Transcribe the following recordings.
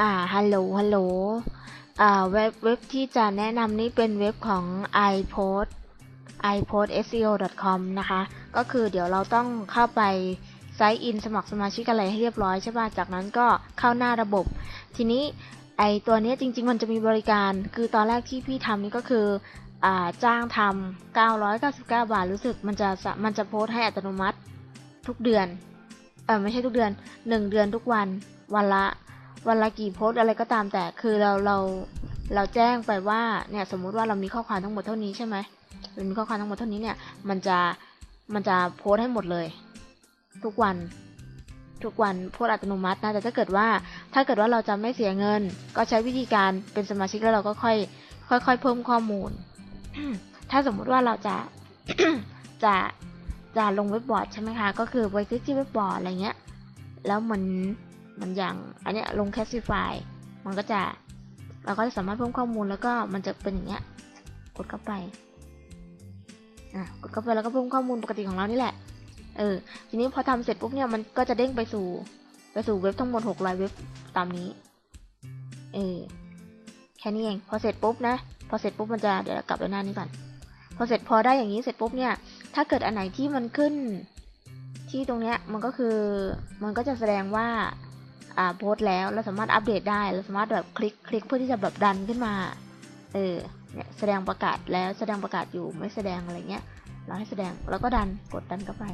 อ่าฮัลโหลฮัลโหลอ่าเว็บเว็บที่จะแนะนำนี่เป็นเว็บของ iPost iPostSEO.com นะคะ ก็คือเดี๋ยวเราต้องเข้าไปไซต์อินสมัครสมาชิกอะไรให้เรียบร้อยใช่ป่ะ จากนั้นก็เข้าหน้าระบบ ทีนี้ไอตัวนี้จริง ๆ มันจะมีบริการ คือตอนแรกที่พี่ทำนี่ก็คืออ่าจ้างทำ999 บาท รู้สึกมันจะมันจะโพสต์ให้อัตโนมัติทุกเดือน เออไม่ใช่ทุกเดือนหนึ่งเดือนทุกวัน วันละ วันละกี่โพสอะไรก็ตามแต่คือเราเราเราแจ้งไปว่าเนี่ยสมมุติว่าเรามีข้อความทั้งหมดเท่านี้ใช่ไหมเรามีข้อความทั้งหมดเท่านี้เนี่ยมันจะมันจะโพสให้หมดเลย ทุกวันทุกวันโพสอัตโนมัตินะแต่ถ้าเกิดว่าถ้าเกิดว่าเราจะไม่เสียเงิน ก็ใช้วิธีการเป็นสมาชิกแล้วเราก็ค่อยค่อยๆเพิ่มข้อมูล ถ้าสมมุติว่าเราจะจะจะลงเว็บบอร์ดใช่ไหมคะ ก็คือไปคลิกที่เว็บบอร์ดอะไรเงี้ย แล้วเหมัน มันอย่างอันเนี้ยลง Classify มันก็จะเราก็จะสามารถเพิ่มข้อมูลแล้วก็มันจะเป็นอย่างเงี้ย กดเข้าไปอะกดเข้าไปแล้วก็เพิ่มข้อมูลปกติของเรานี่แหละ เออ ทีนี้พอทำเสร็จปุ๊บเนี่ยมันก็จะเด้งไปสู่ ไปสู่เว็บทั้งหมดหกร้อยเว็บตามนี้ เออ แค่นี้เอง พอเสร็จปุ๊บนะ พอเสร็จปุ๊บมันจะเดี๋ยวกลับไปหน้านี้ก่อน พอเสร็จพอได้อย่างนี้เสร็จปุ๊บเนี่ย ถ้าเกิดอันไหนที่มันขึ้น ที่ตรงเนี้ยมันก็คือ มันก็จะแสดงว่า โพสแล้วเราสามารถอัปเดตได้เราสามารถแบบคลิกคลิกเพื่อที่จะแบบดันขึ้นมา เออเนี่ยแสดงประกาศแล้วแสดงประกาศอยู่ไม่แสดงอะไรเงี้ย เราให้แสดงแล้วก็ดันกดดันเข้าไป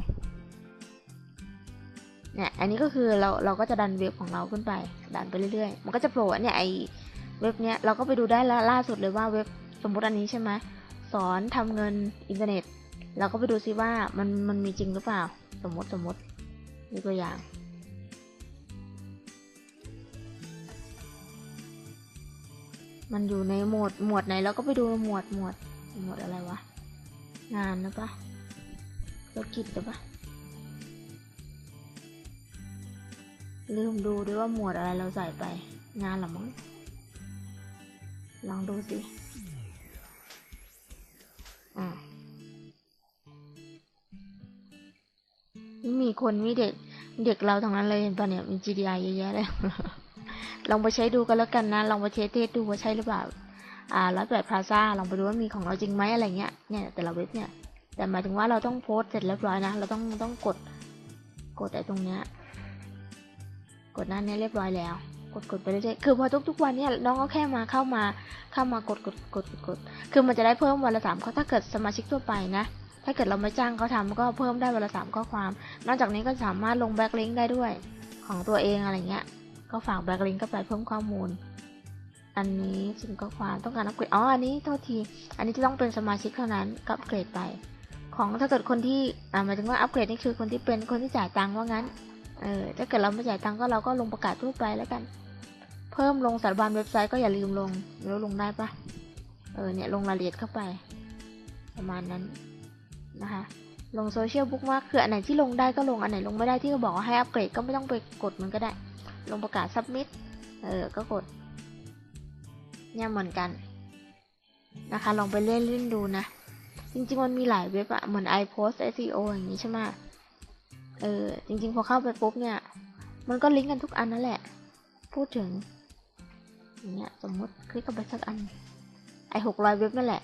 เนี่ยอันนี้ก็คือเราเราก็จะดันเว็บของเราขึ้นไป ดันไปเรื่อยๆ มันก็จะโผล่เนี่ยไอเว็บเนี้ยเราก็ไปดูได้ล,ล่าสุดเลยว่าเว็บสมมติอันนี้ใช่ไหมสอนทำเงินอินเทอร์เน็ต เราก็ไปดูซิว่ามันมันมีจริงหรือเปล่า สมมติสมมติมีตัวอย่าง มันอยู่ในหมวดหมวดไหนเราก็ไปดูหมวดหมวดหมวดอะไรวะ งานนะปะธุรกิจหรือปะลืมดูด้วยว่าหมวดอะไรเราใส่ไป งานหรอมั้งลองดูสิอ่านี่มีคนมีเด็ก เด็กเราทั้งนั้นเลยเห็นปะเนี่ยมี GDI เยอะแยะเลย ลองไปใช้ดูกันแล้วกันนะ ลองไปเทสเทสดูว่าใช่หรือเปล่า อ่าร้อยแปดพลาซ่าลองไปดูว่ามีของเราจริงไหมอะไรเงี้ย เนี่ยแต่ละเว็บเนี่ย แต่หมายถึงว่าเราต้องโพสเสร็จเรียบร้อยนะ เราต้องต้องกด กดไอ้ตรงเนี้ย กดหน้านี้เรียบร้อยแล้ว กดกดไปเรื่อยๆ คือพอทุกๆวันเนี่ยน้องก็แค่มาเข้ามา เข้ามากดกดกดกดกด คือมันจะได้เพิ่มวันละสามข้อถ้าเกิดสมาชิกทั่วไปนะถ้าเกิดเราไม่จ้างเขาทำก็เพิ่มได้วันละสามข้อความ นอกจากนี้ก็สามารถลงแบ็กลิงก์ได้ด้วยของตัวเองอะไรเงี้ย ก็ฝากแบล็กลิงก์ก็ไปเพิ่มข้อมูล อันนี้สิ่งข้อความต้องการอัปเกรด อ๋อ อันนี้โทษที อันนี้จะต้องเป็นสมาชิกเท่านั้นก็อัปเกรดไป ของถ้าเกิดคนที่ อ่าหมายถึงว่าอัปเกรดนี่คือคนที่เป็นคนที่จ่ายตังค์ว่างั้น เออ ถ้าเกิดเราไม่จ่ายตังค์ก็เราก็ลงประกาศทั่วไปแล้วกัน เพิ่มลงสารบัญเว็บไซต์ก็อย่าลืมลงแล้วลงได้ปะเออ เนี่ยลงรายละเอียดเข้าไป ประมาณนั้นนะคะลงโซเชียลบุ๊กมากคืออันไหนที่ลงได้ก็ลงอันไหนลงไม่ได้ที่เขาบอกว่าให้อัปเกรดก็ไม่ต้องไปกดมันก็ได้ ลงประกาศ submit เออ ก็กด เนี่ยเหมือนกัน นะคะ ลองไปเล่นเล่นดูนะ จริงๆ มันมีหลายเว็บอะเหมือน iPost SEO อย่างนี้ใช่ไหมเออ จริง ๆ พอเข้าไปปุ๊บเนี่ย มันก็ลิงก์กันทุกอันนั่นแหละ พูดถึงอย่างเงี้ย สมมติคลิกเข้าไปสักอัน ไอหกร้อยเว็บนั่นแหละ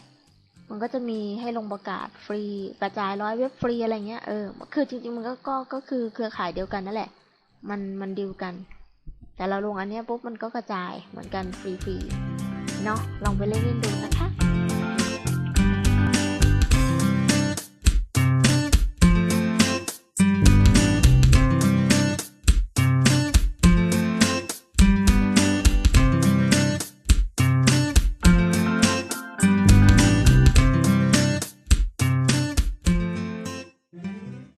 มันก็จะมีให้ลงประกาศฟรี กระจายร้อยเว็บฟรีอะไรเงี้ย เออ คือจริงๆ มันก็ ก็ ก็คือเครือข่ายเดียวกันนั่นแหละ มัน มันดีลกัน แต่เราลงอันนี้ปุ๊บมันก็กระจายเหมือนกันฟรีๆเนาะลองไปเล่นๆดูนะคะ